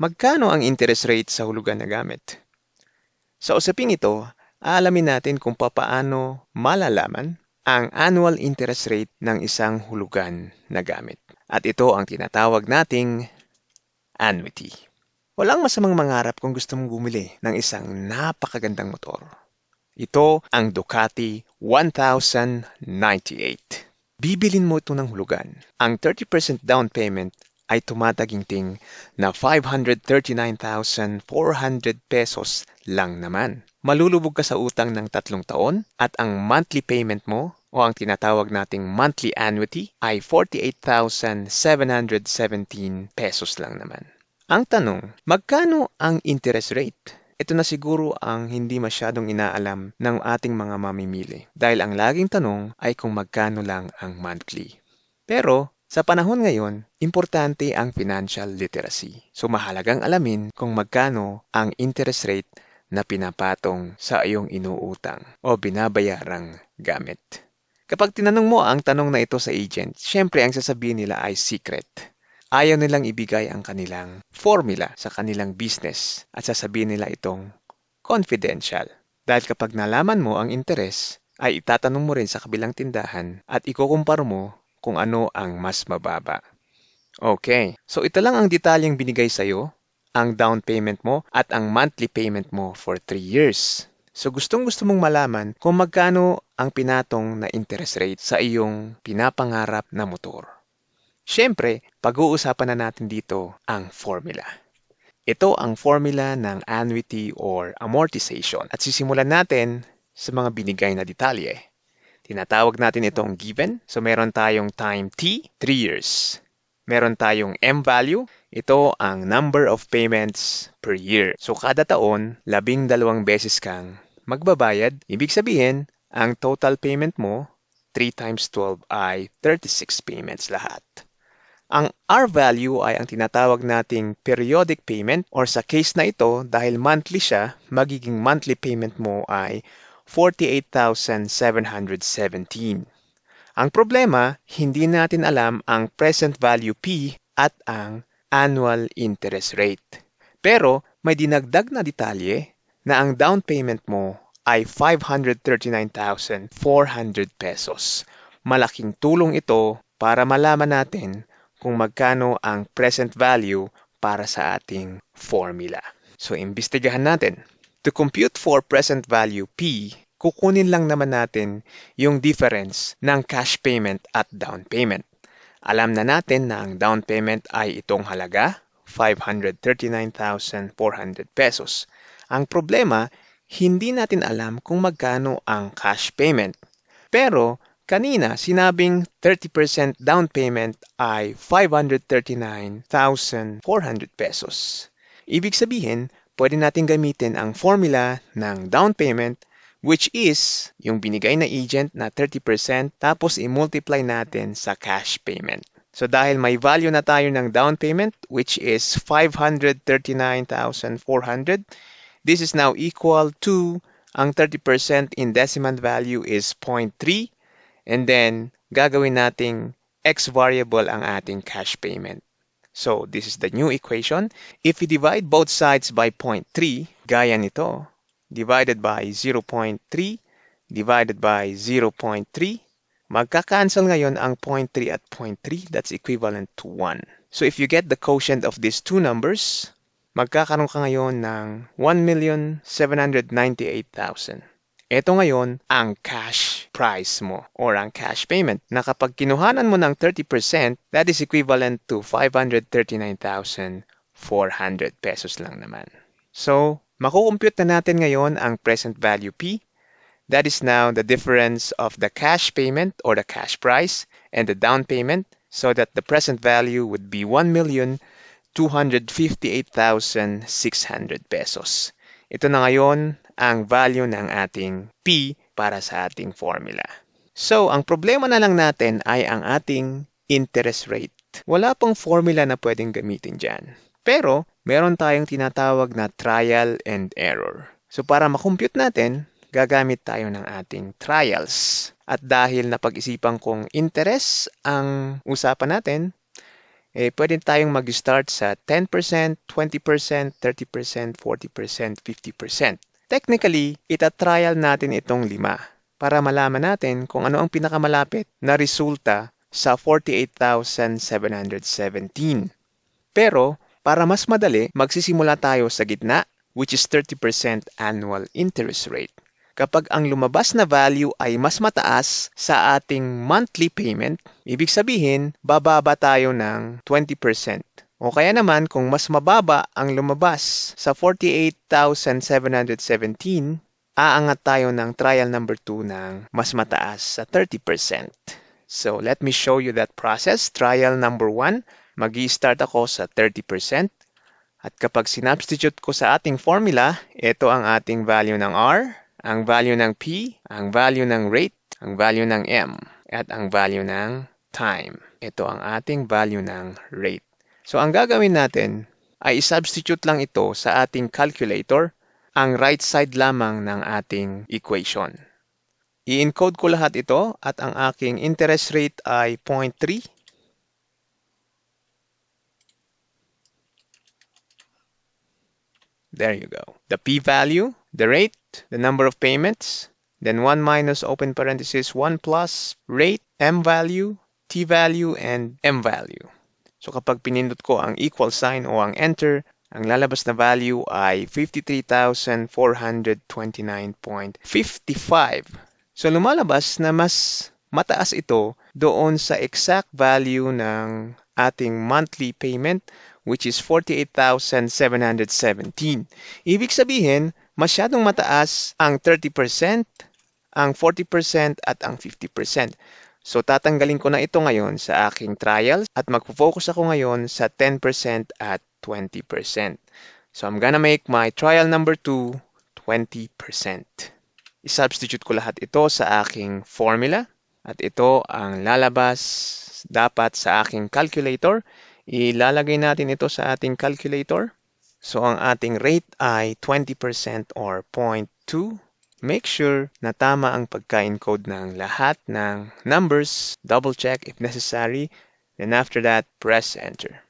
magkano ang interest rate sa hulugan na gamit? Sa usaping ito, aalamin natin kung papaano malalaman ang annual interest rate ng isang hulugan na gamit. At ito ang tinatawag nating annuity. Walang masamang mangarap kung gusto mong bumili ng isang napakagandang motor. Ito ang Ducati 1098. Bibilin mo ito ng hulugan. Ang 30% down payment ay tumataginting na 539,400 pesos lang naman. Malulubog ka sa utang ng tatlong taon at ang monthly payment mo o ang tinatawag nating monthly annuity ay 48,717 pesos lang naman. Ang tanong, magkano ang interest rate? Ito na siguro ang hindi masyadong inaalam ng ating mga mamimili dahil ang laging tanong ay kung magkano lang ang monthly. Pero sa panahon ngayon, importante ang financial literacy. So mahalagang alamin kung magkano ang interest rate na pinapatong sa iyong inuutang o binabayarang gamit. Kapag tinanong mo ang tanong na ito sa agent, syempre ang sasabihin nila ay secret ayaw nilang ibigay ang kanilang formula sa kanilang business at sasabihin nila itong confidential. Dahil kapag nalaman mo ang interes, ay itatanong mo rin sa kabilang tindahan at ikukumpara mo kung ano ang mas mababa. Okay, so ito lang ang detalyeng binigay sa'yo, ang down payment mo at ang monthly payment mo for 3 years. So gustong gusto mong malaman kung magkano ang pinatong na interest rate sa iyong pinapangarap na motor. Siyempre, pag-uusapan na natin dito ang formula. Ito ang formula ng annuity or amortization at sisimulan natin sa mga binigay na detalye. Tinatawag natin itong given. So meron tayong time t, 3 years. Meron tayong M value. Ito ang number of payments per year. So kada taon, labing dalawang beses kang magbabayad. Ibig sabihin, ang total payment mo, 3 times 12 ay 36 payments lahat. Ang R value ay ang tinatawag nating periodic payment or sa case na ito dahil monthly siya, magiging monthly payment mo ay 48,717. Ang problema, hindi natin alam ang present value P at ang annual interest rate. Pero may dinagdag na detalye na ang down payment mo ay 539,400 pesos. Malaking tulong ito para malaman natin kung magkano ang present value para sa ating formula. So, imbestigahan natin. To compute for present value P, kukunin lang naman natin yung difference ng cash payment at down payment. Alam na natin na ang down payment ay itong halaga, 539,400 pesos. Ang problema, hindi natin alam kung magkano ang cash payment. Pero Kanina, sinabing 30% down payment ay 539,400 pesos. Ibig sabihin, pwede natin gamitin ang formula ng down payment which is yung binigay na agent na 30% tapos i-multiply natin sa cash payment. So dahil may value na tayo ng down payment which is 539,400, this is now equal to ang 30% in decimal value is 0.3 And then, gagawin nating x variable ang ating cash payment. So, this is the new equation. If we divide both sides by 0.3, gaya nito, divided by 0.3, divided by 0.3, magka-cancel ngayon ang 0.3 at 0.3. That's equivalent to 1. So, if you get the quotient of these two numbers, magkakaroon ka ngayon ng 1,798,000. Ito ngayon ang cash price mo or ang cash payment na kapag kinuhanan mo ng 30%, that is equivalent to 539,400 pesos lang naman. So, makukompute na natin ngayon ang present value P. That is now the difference of the cash payment or the cash price and the down payment so that the present value would be 1,258,600 pesos. Ito na ngayon ang value ng ating P para sa ating formula. So, ang problema na lang natin ay ang ating interest rate. Wala pong formula na pwedeng gamitin dyan. Pero, meron tayong tinatawag na trial and error. So, para makompute natin, gagamit tayo ng ating trials. At dahil napag-isipan kong interest ang usapan natin, eh pwede tayong mag-start sa 10%, 20%, 30%, 40%, 50%. Technically, itatrial natin itong lima para malaman natin kung ano ang pinakamalapit na resulta sa 48,717. Pero, para mas madali, magsisimula tayo sa gitna, which is 30% annual interest rate. Kapag ang lumabas na value ay mas mataas sa ating monthly payment, ibig sabihin, bababa tayo ng 20%. O kaya naman, kung mas mababa ang lumabas sa 48,717, aangat tayo ng trial number 2 ng mas mataas sa 30%. So, let me show you that process. Trial number 1, mag start ako sa 30%. At kapag sinubstitute ko sa ating formula, ito ang ating value ng R, ang value ng P, ang value ng rate, ang value ng M, at ang value ng time. Ito ang ating value ng rate. So ang gagawin natin ay i-substitute lang ito sa ating calculator, ang right side lamang ng ating equation. I-encode ko lahat ito at ang aking interest rate ay 0.3 There you go. The p-value, the rate, the number of payments, then 1 minus open parenthesis 1 plus rate, m value, t value, and m value. So kapag pinindot ko ang equal sign o ang enter, ang lalabas na value ay 53,429.55. So lumalabas na mas mataas ito doon sa exact value ng ating monthly payment which is 48,717. Ibig sabihin, masyadong mataas ang 30%, ang 40% at ang 50%. So tatanggalin ko na ito ngayon sa aking trials at magfo-focus ako ngayon sa 10% at 20%. So I'm gonna make my trial number 2 20%. I-substitute ko lahat ito sa aking formula at ito ang lalabas dapat sa aking calculator Ilalagay natin ito sa ating calculator. So ang ating rate ay 20% or 0.2. Make sure na tama ang pagka-encode ng lahat ng numbers. Double check if necessary. Then after that, press enter.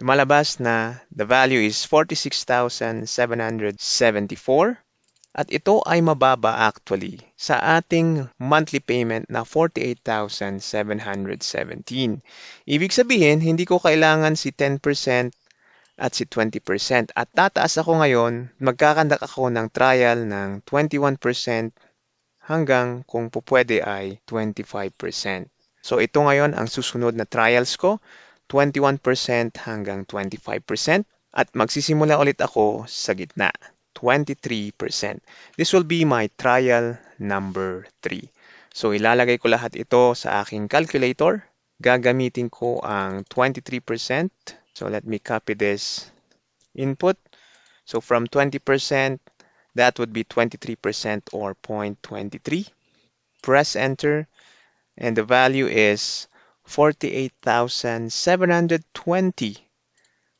Lumalabas na the value is 46,774 at ito ay mababa actually sa ating monthly payment na 48,717. Ibig sabihin, hindi ko kailangan si 10% at si 20%. At tataas ako ngayon, magkakandak ako ng trial ng 21% hanggang kung pupwede ay 25%. So ito ngayon ang susunod na trials ko, 21% hanggang 25%. At magsisimula ulit ako sa gitna. 23%. This will be my trial number 3. So ilalagay ko lahat ito sa aking calculator. Gagamitin ko ang 23%. So let me copy this input. So from 20%, that would be 23% or 0.23. Press enter and the value is 48,720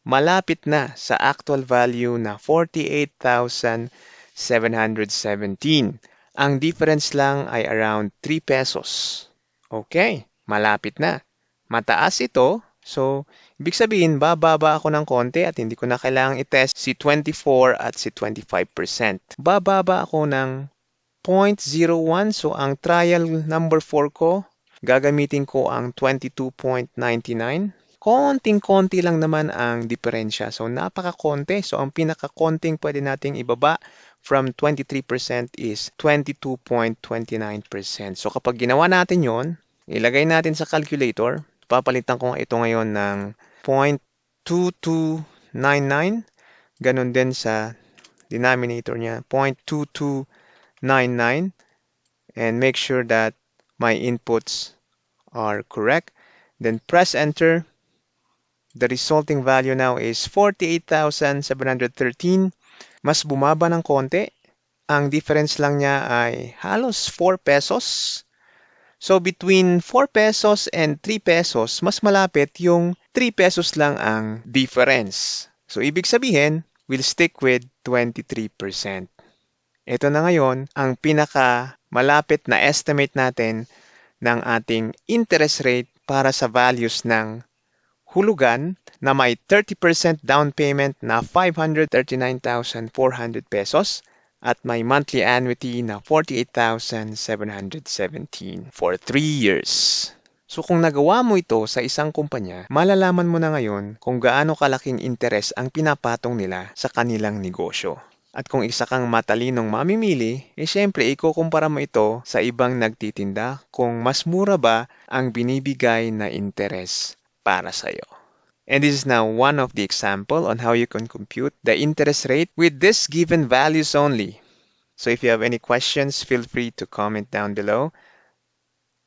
malapit na sa actual value na 48,717. Ang difference lang ay around 3 pesos. Okay, malapit na. Mataas ito, so ibig sabihin bababa ako ng konti at hindi ko na kailangang i-test si 24 at si 25%. Bababa ako ng 0.01, so ang trial number 4 ko, gagamitin ko ang 22.99 konting-konti lang naman ang diferensya. So, napaka-konti. So, ang pinaka-konting pwede nating ibaba from 23% is 22.29%. So, kapag ginawa natin yon, ilagay natin sa calculator. Papalitan ko ito ngayon ng 0.2299. Ganon din sa denominator niya, 0.2299. And make sure that my inputs are correct. Then press enter The resulting value now is 48,713. Mas bumaba ng konti. Ang difference lang niya ay halos 4 pesos. So between 4 pesos and 3 pesos, mas malapit yung 3 pesos lang ang difference. So ibig sabihin, we'll stick with 23%. Ito na ngayon ang pinaka malapit na estimate natin ng ating interest rate para sa values ng hulugan na may 30% down payment na 539,400 pesos at may monthly annuity na 48,717 for 3 years. So kung nagawa mo ito sa isang kumpanya, malalaman mo na ngayon kung gaano kalaking interes ang pinapatong nila sa kanilang negosyo. At kung isa kang matalinong mamimili, eh syempre ikukumpara mo ito sa ibang nagtitinda kung mas mura ba ang binibigay na interes para sa'yo. And this is now one of the example on how you can compute the interest rate with this given values only. So if you have any questions, feel free to comment down below.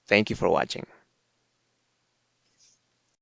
Thank you for watching.